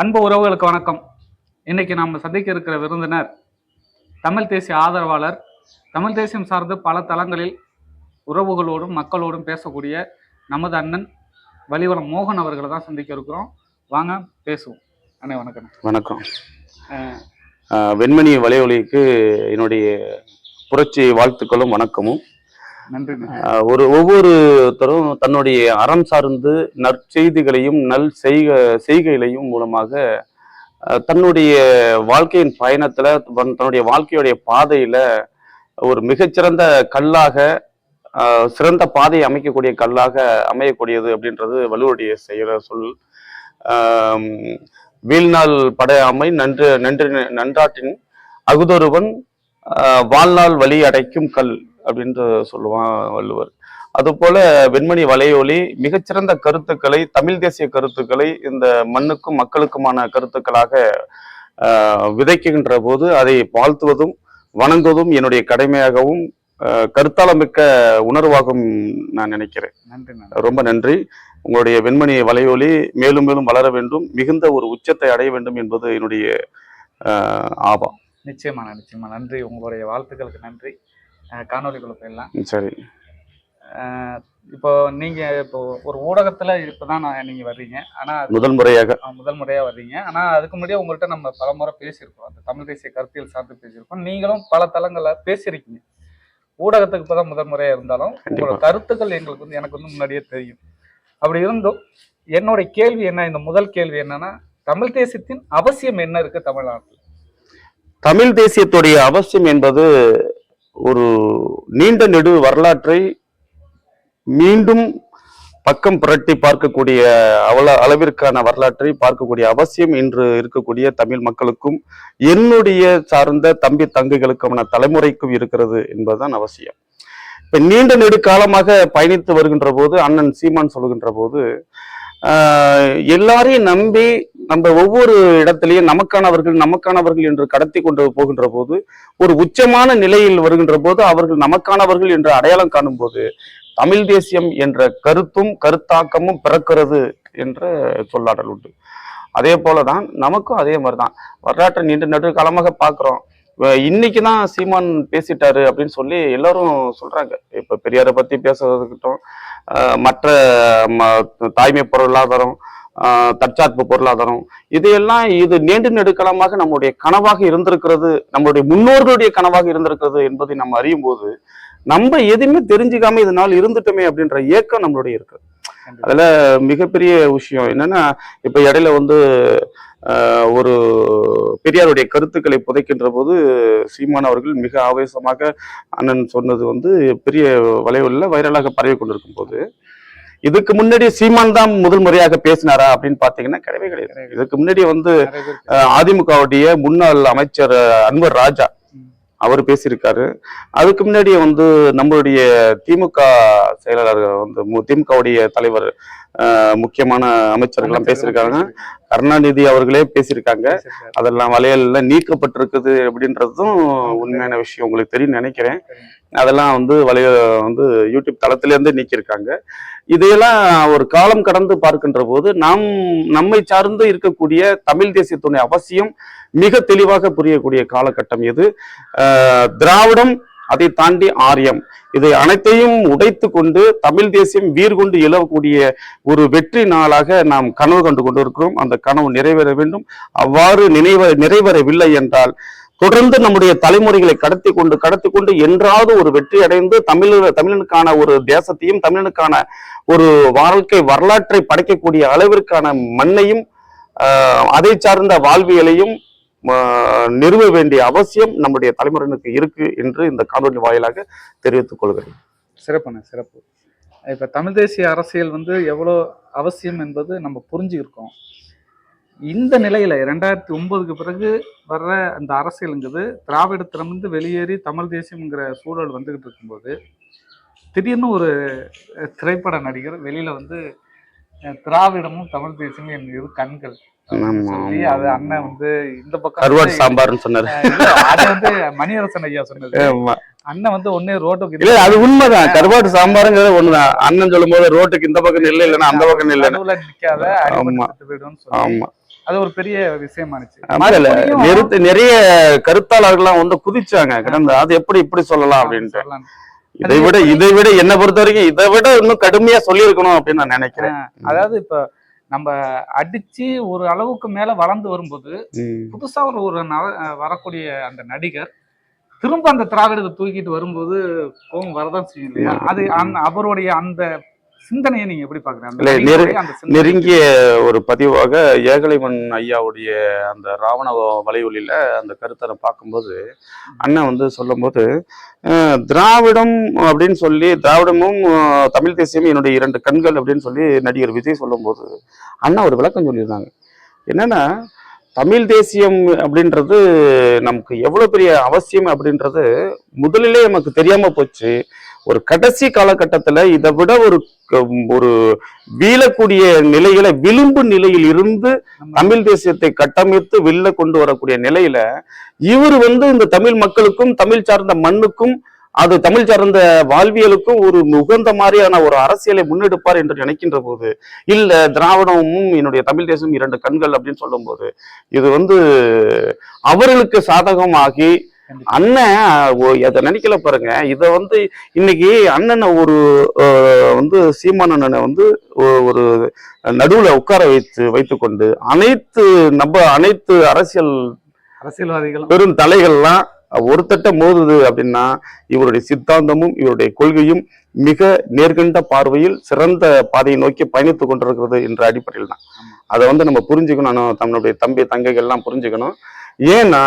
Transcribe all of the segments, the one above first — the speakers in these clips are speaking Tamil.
அன்பு உறவுகளுக்கு வணக்கம். இன்னைக்கு நாம் சந்திக்க இருக்கிற விருந்தினர் தமிழ் தேசிய ஆதரவாளர் தமிழ் தேசியம் சார்ந்து பல தளங்களில் உறவுகளோடும் மக்களோடும் பேசக்கூடிய நமது அண்ணன் வலிவரம் மோகன் அவர்களை தான் சந்திக்க இருக்கிறோம். வாங்க பேசுவோம். அண்ணே வணக்கம். வணக்கம். வெண்மணி வலையொலிக்கு என்னுடைய புரட்சி வாழ்த்துக்களும் வணக்கமும். ஒரு ஒவ்வொருத்தரும் தன்னுடைய அறம் சார்ந்து நற்செய்திகளையும் நல் செய்க செய்கைகளையும் மூலமாக தன்னுடைய வாழ்க்கையின் பயணத்துல தன்னுடைய வாழ்க்கையுடைய பாதையில ஒரு மிகச்சிறந்த கல்லாக அஹ் சிறந்த பாதையை அமைக்கக்கூடிய கல்லாக அமையக்கூடியது அப்படின்றது வலுவுடைய செய்கிற சொல். வீழ்நாள் படையாமை நன்று நன்று நன்றாற்றின் அகுதொருவன் ஆஹ், வாழ்நாள் வழி அடைக்கும் கல். அப்படின்று சொல்லுவான் வள்ளுவர். அதுபோல வெண்மணி வலையொலி மிகச்சிறந்த கருத்துக்களை தமிழ் தேசிய கருத்துக்களை இந்த மண்ணுக்கும் மக்களுக்குமான கருத்துக்களாக விதைக்கின்ற போது அதை வாழ்த்துவதும் வணங்குவதும் என்னுடைய கடமையாகவும் கருத்தாளமிக்க உணர்வாகவும் நான் நினைக்கிறேன். நன்றி ரொம்ப நன்றி. உங்களுடைய வெண்மணி வலையொலி மேலும் மேலும் வளர வேண்டும் மிகுந்த ஒரு உச்சத்தை அடைய வேண்டும் என்பது என்னுடைய ஆஹ், ஆபா நிச்சயமா நிச்சயமா. நன்றி. உங்களுடைய வாழ்த்துக்களுக்கு நன்றி. அஹ் காணொளிக்குள்ள போயிடலாம் சரி. இப்போ நீங்க இப்போ ஒரு ஊடகத்துல இப்பதான் நான் நீங்க வர்றீங்க. ஆனா முதல் முறையாக. முதல் முறையா வர்றீங்க. ஆனா அதுக்கு முன்னாடியே உங்கள்கிட்ட நம்ம பல முறை பேசியிருக்கோம். அந்த தமிழ் தேசிய கருத்தியல் சார்ந்து பேசியிருக்கோம். நீங்களும் பல தளங்கள்ல பேசியிருக்கீங்க. ஊடகத்துக்கு இப்பதான் முதல் முறையா இருந்தாலும் உங்களோட. கருத்துக்கள் எங்களுக்கு வந்து எனக்கு வந்து முன்னாடியே தெரியும். அப்படி இருந்தும் என்னுடைய கேள்வி என்ன? இந்த முதல் கேள்வி என்னன்னா தமிழ் தேசியத்தின் அவசியம் என்ன இருக்கு தமிழ்நாட்டில்? தமிழ் தேசியத்துடைய அவசியம் என்பது ஒரு நீண்ட நெடு வரலாற்றை மீண்டும் பக்கம் புரட்டி பார்க்கக்கூடிய அவள அளவிற்கான வரலாற்றை பார்க்கக்கூடிய அவசியம் இன்று இருக்கக்கூடிய தமிழ் மக்களுக்கும் என்னுடைய சார்ந்த தம்பி தங்கைகளுக்கான தலைமுறைக்கும் இருக்கிறது என்பதுதான் அவசியம். இப்ப நீண்ட நெடு காலமாக பயணித்து வருகின்ற போது அண்ணன் சீமான் சொல்கின்ற போது எல்லாரையும் நம்பி நம்ம ஒவ்வொரு இடத்திலையும் நமக்கானவர்கள் நமக்கானவர்கள் என்று கடத்தி கொண்டு போகின்ற போது ஒரு உச்சமான நிலையில் வருகின்ற போது அவர்கள் நமக்கானவர்கள் என்று அடையாளம் காணும் போது தமிழ் தேசியம் என்ற கருத்தும் கருத்தாக்கமும் பிறக்கிறது என்ற சொல்லாடல் உண்டு. அதே போலதான் நமக்கும் அதே மாதிரிதான். வரலாற்றை நீண்ட நெடு காலமாக பார்க்கிறோம். இன்னைக்கு தான் சீமான் பேசிட்டாரு அப்படின்னு சொல்லி எல்லாரும் சொல்றாங்க. இப்ப பெரியாரை பத்தி பேசுறதுக்கிட்டும் மற்ற தாய்மை பொருளாதாரம் தற்சார்பு பொருளாதாரம் இதையெல்லாம் இது நீண்ட நெடுக்காலமாக நம்முடைய கனவாக இருந்திருக்கிறது நம்மளுடைய முன்னோர்களுடைய கனவாக இருந்திருக்கிறது என்பதை நம்ம அறியும் போது நம்ம எதுவுமே தெரிஞ்சுக்காம இதனால் இருந்துட்டோமே அப்படின்ற ஏக்கம் நம்மளுடைய இருக்கு. அதுல மிகப்பெரிய விஷயம் என்னன்னா இப்ப இடையில வந்து ஒரு பெரியாருடைய கருத்துக்களை புதைக்கின்ற போது சீமான் அவர்கள் மிக ஆவேசமாக அண்ணன் சொன்னது வந்து பெரிய வளைவில் வைரலாக பரவி கொண்டிருக்கும் போது இதுக்கு முன்னாடி சீமான் தான் முதல் முறையாக பேசினாரா? அப்படின்னு பாத்தீங்கன்னா கிடையவே கிடையாது. இதுக்கு முன்னாடி வந்து அஹ், அதிமுகவுடைய முன்னாள் அமைச்சர் அன்வர் ராஜா அவர் பேசியிருக்காரு. அதுக்கு முன்னாடி வந்து நம்மளுடைய திமுக செயலாளர் வந்து திமுகவுடைய தலைவர் முக்கியமான அமைச்சர்கள்லாம் பேசியிருக்காங்க. கருணாநிதி அவர்களே பேசியிருக்காங்க. அதெல்லாம் வளையல்ல நீக்கப்பட்டிருக்குது அப்படின்றதும் உண்மையான விஷயம். உங்களுக்கு தெரியும் நினைக்கிறேன். அதெல்லாம் வந்து வலைய வந்து யூடியூப் தளத்துல இருந்து நீக்கியிருக்காங்க. இதையெல்லாம் ஒரு காலம் கடந்து பார்க்கின்ற போது நாம் நம்மை சார்ந்து இருக்கக்கூடிய தமிழ் தேசியத்துடைய அவசியம் மிக தெளிவாக புரியக்கூடிய காலகட்டம் இது திராவிடம் அதை தாண்டி ஆரியம். இதை அனைத்தையும் உடைத்து கொண்டு தமிழ் தேசியம் வீர் கொண்டு எழக்கூடிய ஒரு வெற்றி நாளாக நாம் கனவு கண்டு கொண்டிருக்கிறோம். அந்த கனவு நிறைவேற வேண்டும். அவ்வாறு நினைவ நிறைவேறவில்லை என்றால் தொடர்ந்து நம்முடைய தலைமுறைகளை கடத்தி கொண்டு கடத்தி கொண்டு என்றாவது ஒரு வெற்றி அடைந்து தமிழ் தமிழனுக்கான ஒரு தேசத்தையும் தமிழனுக்கான ஒரு வாழ்க்கை வரலாற்றை படைக்கக்கூடிய அளவிற்கான மண்ணையும் ஆஹ், அதை சார்ந்த வாழ்வியலையும் நிறுவ வேண்டிய அவசியம் நம்முடைய தலைமுறையினருக்கு இருக்கு என்று இந்த காணொலி வாயிலாக தெரிவித்துக் கொள்கிறேன். சிறப்புண்ண சிறப்பு. இப்ப தமிழ் தேசிய அரசியல் வந்து எவ்வளோ அவசியம் என்பது நம்ம புரிஞ்சுக்கிருக்கோம். இந்த நிலையில ரெண்டாயிரத்தி ஒன்பதுக்கு பிறகு வர்ற அந்த அரசியலுங்கிறது திராவிடத்திலிருந்து வெளியேறி தமிழ் தேசியம்ங்கிற சூழல் வந்துகிட்டு இருக்கும்போது திடீர்னு ஒரு திரைப்பட நடிகர் வெளியில வந்து திராவிடமும் தமிழ் தேசியமும் என் இரு கண்கள். அது. அண்ணன் வந்து இந்த பக்கம் கருவாடு சாம்பார்னு சொன்னாரு. இல்ல, அது வந்து மணியரசன் ஐயா சொன்னது. அண்ணன் வந்து ஒன்னே ரோட்டுக்கு இல்ல அது உண்மைதான். கருவாட்டு சாம்பாருங்கிறது ஒண்ணுதான். அண்ணன் சொல்லும் போது ரோட்டுக்கு இந்த பக்கம் இல்லை இல்லைன்னா அந்த பக்கம் நடுவுல நிக்காத ஆமா. ஆமா. அது ஒரு பெரிய விஷயமானுச்சு. இல்ல, நிறுத்த நிறைய கருத்தாளர்கள்லாம் வந்து குதிச்சாங்க. கடந்த அது எப்படி இப்படி சொல்லலாம் அப்படின்ட்டு. சொல்லலாம். இதை விட இதை விட என்ன பொறுத்த வரைக்கும் இதை விட இன்னும் கடுமையா சொல்லியிருக்கணும் அப்படின்னு நான் நினைக்கிறேன். அதாவது இப்ப நம்ம அடிச்சு ஒரு அளவுக்கு மேல வளர்ந்து வரும்போது. புதுசா ஒரு ஒரு வரக்கூடிய அந்த நடிகர் திரும்ப அந்த திராவிடத்தை தூக்கிட்டு வரும்போது கோவம் வரதான் செய்யும் இல்லையா அது அந்த அவருடைய அந்த சிந்தனையை நீங்க எப்படி பாக்குறீங்க. நெருங்கிய ஒரு பதிவாக ஏகலைவன் ஐயாவுடைய அந்த ராவண வலையொலியில அந்த கருத்தை நான் பார்க்கும்போது அண்ணன் வந்து சொல்லும்போது திராவிடம் அப்படின்னு சொல்லி திராவிடமும் தமிழ் தேசியமும் என்னுடைய இரண்டு கண்கள் அப்படின்னு சொல்லி நடிகர் விஜய் சொல்லும்போது அண்ணா ஒரு விளக்கம் சொல்லியிருந்தாங்க. என்னன்னா தமிழ் தேசியம் அப்படின்றது நமக்கு எவ்வளவு பெரிய அவசியம் அப்படின்றது முதலிலே நமக்கு தெரியாம போச்சு. ஒரு கடைசி காலகட்டத்தில் இதை விட ஒரு ஒரு வீழக்கூடிய நிலையில விளிம்பு நிலையில் இருந்து தமிழ் தேசியத்தை கட்டமைத்து வெளில கொண்டு வரக்கூடிய நிலையில இவர் வந்து இந்த தமிழ் மக்களுக்கும் தமிழ் சார்ந்த மண்ணுக்கும் அது தமிழ் சார்ந்த வாழ்வியலுக்கும் ஒரு உகந்த மாதிரியான ஒரு அரசியலை முன்னெடுப்பார் என்று நினைக்கின்ற போது இல்ல திராவிடமும் என்னுடைய தமிழ் தேசம் இரண்டு கண்கள் அப்படின்னு சொல்லும்போது இது வந்து அவர்களுக்கு சாதகமாகி அண்ணன் அதை நினைக்கல பாருங்க. இத வந்து இன்னைக்கு அண்ணனை ஒரு வந்து சீமான் அண்ணனை வந்து ஒரு நடுவுல உட்கார வைத்து வைத்துக்கொண்டு அனைத்து நம்ம அனைத்து அரசியல் அரசியல்வாதிகளும். பெரும் தலைகள்லாம் ஒரு தட்ட மோதுது அப்படின்னா இவருடைய சித்தாந்தமும் இவருடைய கொள்கையும் மிக நேர்கண்ட பார்வையில் சிறந்த பாதையை நோக்கி பயணித்துக் கொண்டிருக்கிறது என்ற அடிப்படையில் தான். அதை வந்து நம்ம புரிஞ்சுக்கணும். நம்மளுடைய தம்பி தங்கைகள்லாம் புரிஞ்சுக்கணும். ஏன்னா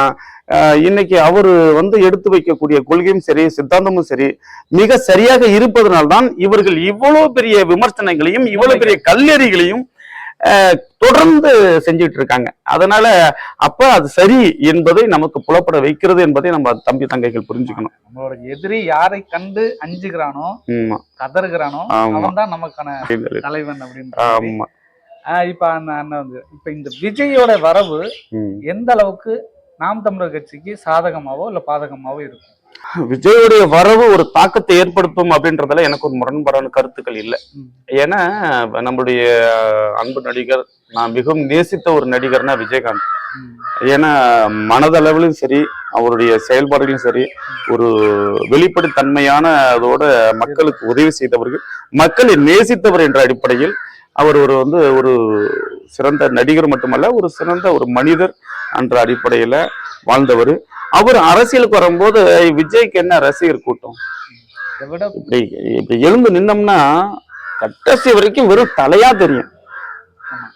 இன்னைக்கு அவரு வந்து எடுத்து வைக்கக்கூடிய கொள்கையும் சரி சித்தாந்தமும் சரி மிக சரியாக இருப்பதனால்தான் இவர்கள் இவ்வளவு பெரிய விமர்சனங்களையும் இவ்வளவு பெரிய கல்லெறிகளையும் தொடர்ந்து செஞ்சுட்டு இருக்காங்க அதனால அப்ப அது சரி என்பதை நமக்கு புலப்பட வைக்கிறது என்பதை நம்ம தம்பி தங்கைகள் புரிஞ்சுக்கணும். நம்மளோட எதிரி யாரை கண்டு அஞ்சுகிறானோ கதறுகிறானோ. அவன் தான் நமக்கான தலைவன் அப்படின்னு. ஆமா. இப்ப அண்ணன் வந்து இப்ப இந்த விஜயோட வரவு. எந்த அளவுக்கு நாம் தமிழர் கட்சிக்கு சாதகமாவோ இல்ல பாதகமாவோ இருக்கும் விஜயுடைய வரவு ஒரு தாக்கத்தை ஏற்படுத்தும் அப்படின்றதுல எனக்கு ஒரு முரண்பாடான கருத்துக்கள் இல்லை. ஏன்னா நம்மளுடைய அன்பு நடிகர் நான் மிகவும் நேசித்த ஒரு நடிகர்னா விஜயகாந்த். ஏன்னா மனதளவிலும் சரி அவருடைய செயல்பாடுகளும் சரி ஒரு வெளிப்படைத்தன்மையான அதோட மக்களுக்கு உதவி செய்தவர்கள் மக்களை நேசித்தவர் என்ற அடிப்படையில் அவர் ஒரு வந்து ஒரு சிறந்த நடிகர் மட்டுமல்ல ஒரு சிறந்த ஒரு மனிதர் என்ற அடிப்படையில வாழ்ந்தவர். அவர் அரசியலுக்கு வரும்போது விஜய்க்கு என்ன ரசிகர் கூட்டம்? இப்படி இப்படி எழுந்து நின்னோம்னா கடைசி வரைக்கும் வெறும் தலையா தெரியும். ஆமா.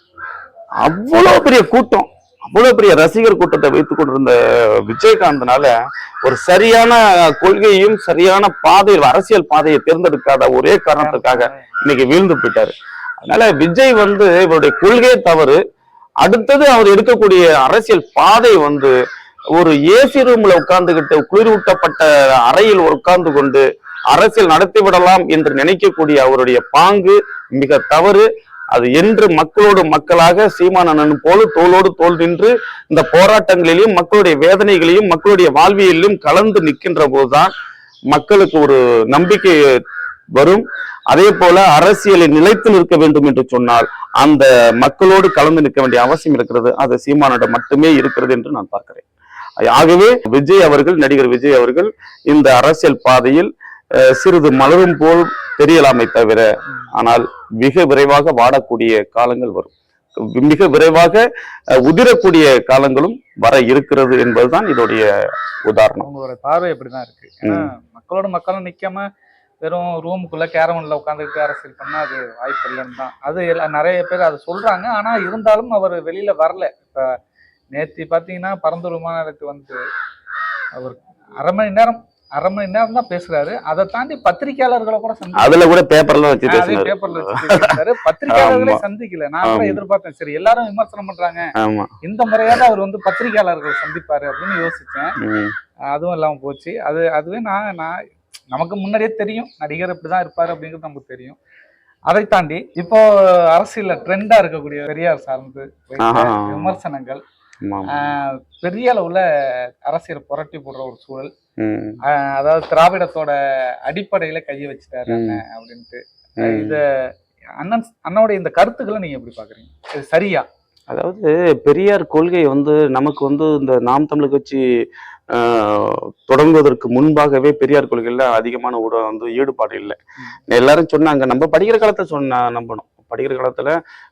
அவ்வளவு பெரிய கூட்டம் அவ்வளவு பெரிய ரசிகர் கூட்டத்தை வைத்துக் கொண்டிருந்த விஜயகாந்தனால ஒரு சரியான கொள்கையும் சரியான பாதை அரசியல் பாதையை தேர்ந்தெடுக்காத ஒரே காரணத்துக்காக இன்னைக்கு வீழ்ந்து போயிட்டாரு. அதனால விஜய் வந்து இவருடைய கொள்கை தவறு. அடுத்தது அவர் எடுக்கக்கூடிய அரசியல் பாதை வந்து ஒரு ஏசி ரூம்ல உட்கார்ந்துகிட்டு குளிரூட்டப்பட்ட அறையில் உட்கார்ந்து கொண்டு அரசியல் நடத்தி விடலாம் என்று நினைக்கக்கூடிய அவருடைய பாங்கு மிக தவறு. அது என்று மக்களோடு மக்களாக சீமானண்ணன் போல தோளோடு தோல் நின்று இந்த போராட்டங்களிலும் மக்களுடைய வேதனைகளையும் மக்களுடைய வாழ்வியலிலும் கலந்து நிற்கின்ற போதுதான் மக்களுக்கு ஒரு நம்பிக்கை வரும். அதே போல அரசியலில் நிலைத்து நிற்க வேண்டும் என்று சொன்னால் அந்த மக்களோடு கலந்து நிற்க வேண்டிய அவசியம் இருக்கிறது. அது சீமானிடம் மட்டுமே இருக்கிறது என்று நான் பார்க்கிறேன். ஆகவே விஜய் அவர்கள் நடிகர் விஜய் அவர்கள் இந்த அரசியல் பாதையில் சிறிது மலரும் போல் தெரியலாமே தவிர ஆனால் மிக விரைவாக வாடக்கூடிய காலங்கள் வரும். மிக விரைவாக உதிரக்கூடிய காலங்களும் வர இருக்கிறது என்பதுதான் இதோடைய உதாரணம். அவங்களோட பார்வை அப்படிதான் இருக்கு. ஏன்னா மக்களோட மக்களும் நிக்காம வெறும் ரூமுக்குள்ள கேரவன்ல உட்காந்துக்கிட்டு அரசியல் பண்ணா அது வாய்ப்பு இல்லைன்னு தான். அது நிறைய பேர் அதை சொல்றாங்க. ஆனா இருந்தாலும் அவர் வெளியில வரல. இப்ப நேத்தி பாத்தீங்கன்னா பரந்தூர் விமான நிலையத்துக்கு வந்து அவர் அரை மணி நேரம் அரை மணி நேரம் தான் பேசுறாரு. அதை தாண்டி பத்திரிகையாளர்களை கூட அதுல கூட பேப்பர்லாம் வச்சு பேப்பர்ல வச்சு பத்திரிகையாளர்களை. சந்திக்கல. நான் கூட. எதிர்பார்த்தேன். சரி எல்லாரும் விமர்சனம் பண்றாங்க. இந்த முறையாவது அவர் வந்து பத்திரிகையாளர்களை சந்திப்பாரு அப்படின்னு யோசிச்சேன். அதுவும் இல்லாம போச்சு. அது அதுவே நான் நான் நமக்கு முன்னாடியே தெரியும். நடிகர் இப்படிதான் இருப்பாரு அப்படிங்கிறது நமக்கு தெரியும். அதை தாண்டி இப்போ அரசியல்ல ட்ரெண்டா இருக்கக்கூடிய பெரியார் சார்ந்து. விமர்சனங்கள் பெரிய அளவுல அரசியல் புரட்டி போடுற ஒரு சூழல். அதாவது திராவிடத்தோட அடிப்படையில கையை வச்சுட்டாரு அப்படின்ட்டு. இத அண்ணன் அண்ணனுடைய இந்த கருத்துக்களை நீங்க எப்படி பாக்குறீங்க? இது சரியா? அதாவது பெரியார் கொள்கை வந்து நமக்கு வந்து இந்த நாம் தமிழர் கட்சி தொடங்குவதற்கு முன்பாகவே பெரியார் கொள்கையில அதிகமான ஊட வந்து ஈடுபாடு இல்லை. எல்லாரும் சொன்னாங்க நம்ம படிக்கிற காலத்துல சொன்ன நம்பணும். படிக்கிற காலத்துல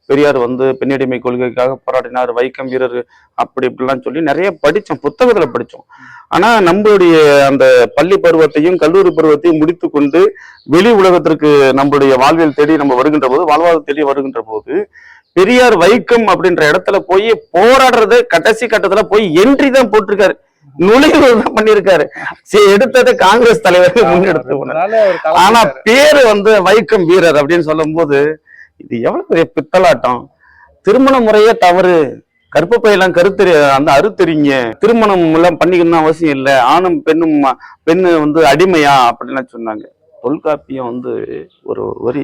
பெரியார் வந்து பெண்ணடிமை கொள்கைக்காக போராடினார் வைக்கம் வீரர் அப்படி இப்படிலாம் சொல்லி நிறைய படிச்சோம் புத்தகத்துல படிச்சோம். ஆனா நம்மளுடைய அந்த பள்ளி பருவத்தையும் கல்லூரி பருவத்தையும் முடித்து கொண்டு வெளி உலகத்திற்கு நம்மளுடைய வாழ்வியல் தேடி நம்ம வருகின்ற போது வாழ்வாதாரம் தேடி வருகின்ற போது பெரியார் வைக்கம் அப்படின்ற இடத்துல போய் போராடுறது கடைசி கட்டத்துல போய் என்ட்ரி தான் போட்டிருக்காரு. நுழைவு தான் பண்ணியிருக்காரு. சரி எடுத்தது காங்கிரஸ் தலைவர் முன்னெடுத்து ஆனா. பேரு வந்து வைக்கம் வீரர் அப்படின்னு சொல்லும்போது இது எவ்வளவு பெரிய பித்தலாட்டம்? திருமண முறையே தவறு. கற்பப்பையெல்லாம் கருத்தெரி அந்த அறுத்தெறிங்க. திருமணம் எல்லாம் பண்ணிக்கணும் அவசியம் இல்லை. ஆணும் பெண்ணும் பெண்ணு வந்து அடிமையா அப்படின்லாம் சொன்னாங்க. தொல்காப்பியம் வந்து ஒரு வரி.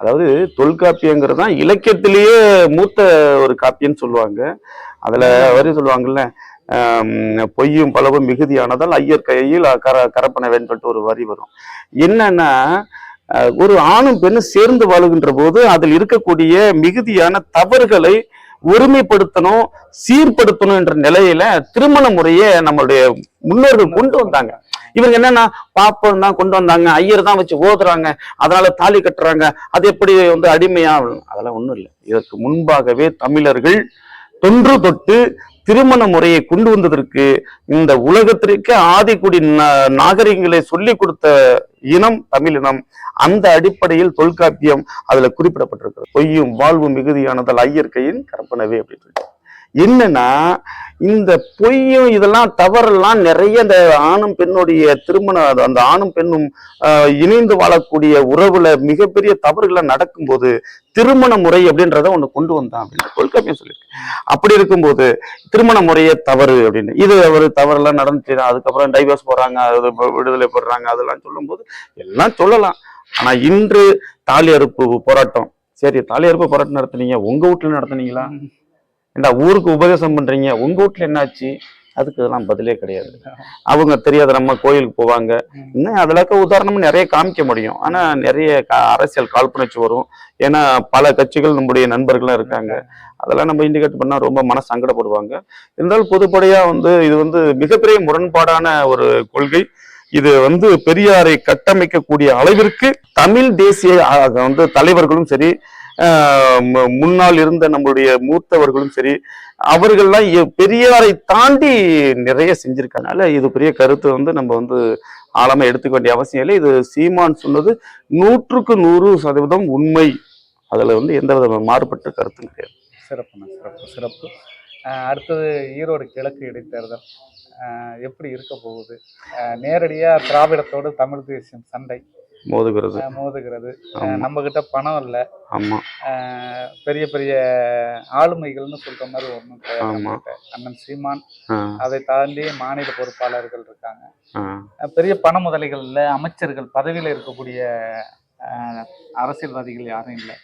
அதாவது தொல்காப்பியங்கிறது தான் இலக்கியத்திலேயே மூத்த ஒரு காப்பியன்னு சொல்லுவாங்க. அதுல வரி சொல்லுவாங்கல்ல பொய்யும் பலவும் மிகுதியானதால் ஐயர் கையில் கர கரப்பனவேன்னு சொல்லிட்டு ஒரு வரி வரும். என்னன்னா ஒரு ஆணும் பெண்ணும் சேர்ந்து வாழுகின்ற போது அதில் இருக்கக்கூடிய மிகுதியான தவறுகளை ஒருமைப்படுத்தணும் சீர்படுத்தணும் என்ற நிலையில திருமண முறையை நம்மளுடைய முன்னோர்கள் கொண்டு வந்தாங்க. இவங்க என்னன்னா பாப்பம் தான் கொண்டு வந்தாங்க ஐயர் தான் வச்சு ஓதுறாங்க அதனால தாலி கட்டுறாங்க அது எப்படி வந்து அடிமையா அதெல்லாம் ஒண்ணும் இல்லை. இதற்கு முன்பாகவே தமிழர்கள் தொன்று தொட்டு திருமண முறையை கொண்டு வந்ததற்கு இந்த உலகத்திற்கு ஆதிக்குடி நாகரிகங்களை சொல்லிக் கொடுத்த இனம் தமிழ் இனம் அந்த அடிப்படையில் தொல்காப்பியம் அதுல குறிப்பிடப்பட்டிருக்கிறது. பொய்யும் வாழ்வும் மிகுதியானதால் ஐயற்கையின் கற்பனவே அப்படின்னு சொல்லிட்டு என்னன்னா இந்த பொய்யும் இதெல்லாம் தவறெல்லாம் நிறைய இந்த ஆணும் பெண்ணுடைய திருமண அந்த ஆணும் பெண்ணும் இணைந்து வாழக்கூடிய உறவுல மிகப்பெரிய தவறுகள்லாம் நடக்கும்போது திருமண முறை அப்படின்றத ஒண்ணு கொண்டு வந்தான் அப்படின்னு தொல்காப்பியம் சொல்லியிருக்கு. அப்படி இருக்கும்போது திருமண முறையே தவறு அப்படின்னு. இது ஒரு தவறெல்லாம் நடந்துச்சு அதுக்கப்புறம் டைவர்ஸ் போடுறாங்க அது விடுதலை போடுறாங்க அதெல்லாம் சொல்லும்போது எல்லாம் சொல்லலாம். ஆனா இன்று தாலி அறுப்பு போராட்டம். சரி தாலி அறுப்பு போராட்டம் நடத்துனீங்க. உங்க வீட்டுல நடத்துனீங்களா? ஏண்டா ஊருக்கு உபதேசம் பண்றீங்க? உங்க வீட்டுல என்னாச்சு? அதுக்கு இதெல்லாம் பதிலே கிடையாது. அவங்க தெரியாத நம்ம கோயிலுக்கு போவாங்க. இன்னும் அதுல இருக்க நிறைய காமிக்க முடியும். ஆனா நிறைய அரசியல் காழ்ப்புணர்ச்சி வரும். ஏன்னா பல கட்சிகள் நம்முடைய நண்பர்களும் இருக்காங்க. அதெல்லாம் நம்ம இண்டிகேட் பண்ணா ரொம்ப மன சங்கடப்படுவாங்க இருந்தாலும் பொதுப்படையா வந்து இது வந்து மிகப்பெரிய முரண்பாடான ஒரு கொள்கை. இது வந்து பெரியாரை கட்டமைக்கக்கூடிய அளவிற்கு தமிழ் தேசிய வந்து தலைவர்களும் சரி முன்னால் இருந்த நம்மளுடைய மூத்தவர்களும் சரி அவர்கள்லாம் எ- பெரியாரை தாண்டி நிறைய செஞ்சிருக்கனால இது பெரிய கருத்து வந்து நம்ம வந்து ஆழமா எடுத்துக்க வேண்டிய அவசியம் இல்லை. இது சீமான் சொன்னது நூற்றுக்கு நூறு சதவீதம் உண்மை. அதுல வந்து எந்த வித மாறுபட்ட கருத்தும் கிடையாது. சிறப்புண்ணா சிறப்பு சிறப்பு. அடுத்தது ஈரோடு கிழக்கு இடைத்தேர்தல். எப்படி இருக்க போகுது? நேரடியாக திராவிடத்தோடு தமிழ் தேசியம் சண்டை. மோதுகிறது. மோதுகிறது. நம்ம கிட்ட பணம் இல்லை. ஆமா. பெரிய பெரிய ஆளுமைகள்னு சொல்ற மாதிரி ஒன்றும். நம்மகிட்ட. அண்ணன் சீமான் அதை தாண்டி மாநில பொறுப்பாளர்கள் இருக்காங்க. பெரிய பண முதலைகள் இல்லை அமைச்சர்கள் பதவியில் இருக்கக்கூடிய அரசியல்வாதிகள் யாரும் இல்லை.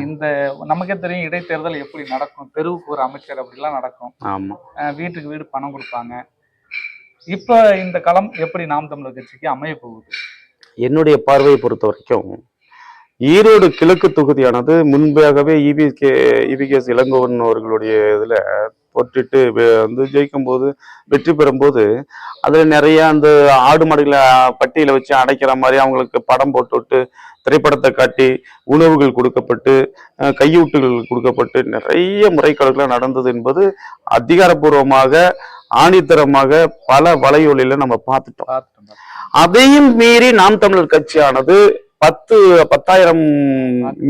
இந்த நமக்கே தெரியும் இடைத்தேர்தல் எப்படி நடக்கும். தெருவுக்கு ஒரு அமைச்சர் அப்படிலாம் நடக்கும். ஆமா. வீட்டுக்கு வீடு பணம் கொடுப்பாங்க. இப்போ இந்த களம் எப்படி நாம் தமிழர் கட்சிக்கு அமைய போகுது? என்னுடைய பார்வையை பொறுத்த வரைக்கும் ஈரோடு கிழக்கு தொகுதியானது முன்பாகவே இபிகே இபிகேஎஸ் இளங்கோவன் அவர்களுடைய இதில் போட்டுட்டு வந்து ஜெயிக்கும் போது வெற்றி பெறும்போது அதில் நிறைய அந்த ஆடு மாடுகளை பட்டியலை வச்சு அடைக்கிற மாதிரி அவங்களுக்கு படம் போட்டுவிட்டு திரைப்படத்தை காட்டி உணவுகள் கொடுக்கப்பட்டு கையூட்டுகள் கொடுக்கப்பட்டு நிறைய முறைகேடுகள் நடந்தது என்பது அதிகாரப்பூர்வமாக ஆணித்தரமாக பல வலையொலியில் நம்ம பார்த்துட்டோம். அதையும் மீறி நாம் தமிழர் கட்சியானது பத்து பத்தாயிரம்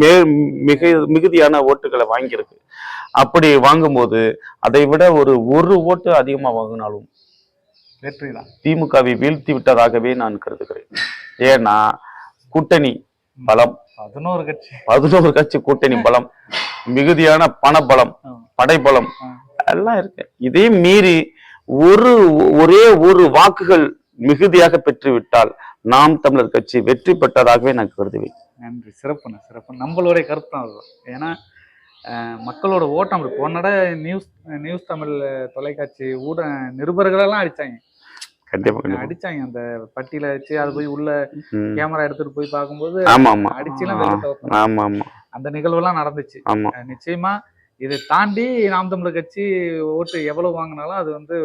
மே மிக மிகுதியான ஓட்டுகளை வாங்கியிருக்கு. அப்படி வாங்கும்போது அதை விட ஒரு ஒரு ஓட்டு அதிகமா வாங்கினாலும் திமுகவை வீழ்த்தி விட்டதாகவே நான் கருதுகிறேன். ஏன்னா கூட்டணி பலம். பதினோரு கட்சி. பதினோரு கட்சி கூட்டணி பலம். மிகுதியான பணபலம். படைபலம். எல்லாம் இருக்கு. இதையும் மீறி ஒரு ஒரே ஒரு வாக்குகள் மிகுதியாக பெற்றுவிட்டால் நாம் தமிழர் கட்சி வெற்றி பெற்றதாகவே நான் கருதுவேன். நன்றி. சிறப்புண்ணா சிறப்பு நம்மளுடைய கருத்து தான் அதுதான். ஏன்னா மக்களோட ஓட்டம் அப்படி போனட நியூஸ் நியூஸ் தமிழ் தொலைக்காட்சி ஊட நிருபர்களெல்லாம் அடிச்சாங்க. கண்டிப்பா அடிச்சாங்க அந்த பட்டியல வச்சு. அது போய் உள்ள. கேமரா எடுத்துட்டு போய் பார்க்கும்போது அடிச்சுலாம். ஆமா ஆமா. அந்த நிகழ்வெல்லாம் நடந்துச்சு. நிச்சயமா இதை தாண்டி நாம் தமிழர் கட்சி ஓட்டு எவ்வளவு வாங்கினாலும் அது வந்து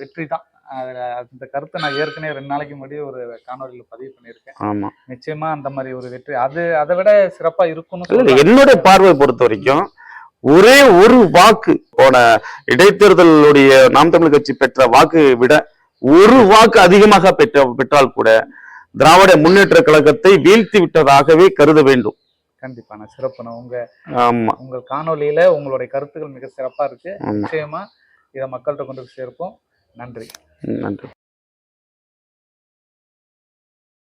வெற்றி தான். அதுல அந்த கருத்தை நான் ஏற்கனவே ரெண்டு நாளைக்கு முன்னாடி ஒரு காணொலியில பதிவு பண்ணியிருக்கேன். ஆமா. நிச்சயமா அந்த மாதிரி ஒரு வெற்றி. அது அதை விட சிறப்பா இருக்கும்னு இல்ல, இல்ல, சொல்றேன். என்னுடைய பார்வை பொறுத்த வரைக்கும் ஒரே ஒரு வாக்கு போன இடைத்தேர்தலுடைய நாம் தமிழ் கட்சி பெற்ற வாக்கு விட ஒரு வாக்கு அதிகமாக பெற்ற பெற்றால் கூட திராவிட முன்னேற்ற கழகத்தை வீழ்த்தி விட்டதாகவே கருத வேண்டும். கண்டிப்பான சிறப்புண்ணா உங்க ஆமா. உங்கள் காணொலியில உங்களுடைய கருத்துக்கள் மிக சிறப்பா இருக்கு. நிச்சயமா இதை மக்கள்கிட்ட கொண்டு சேர்ப்போம். நன்றி. நன்றி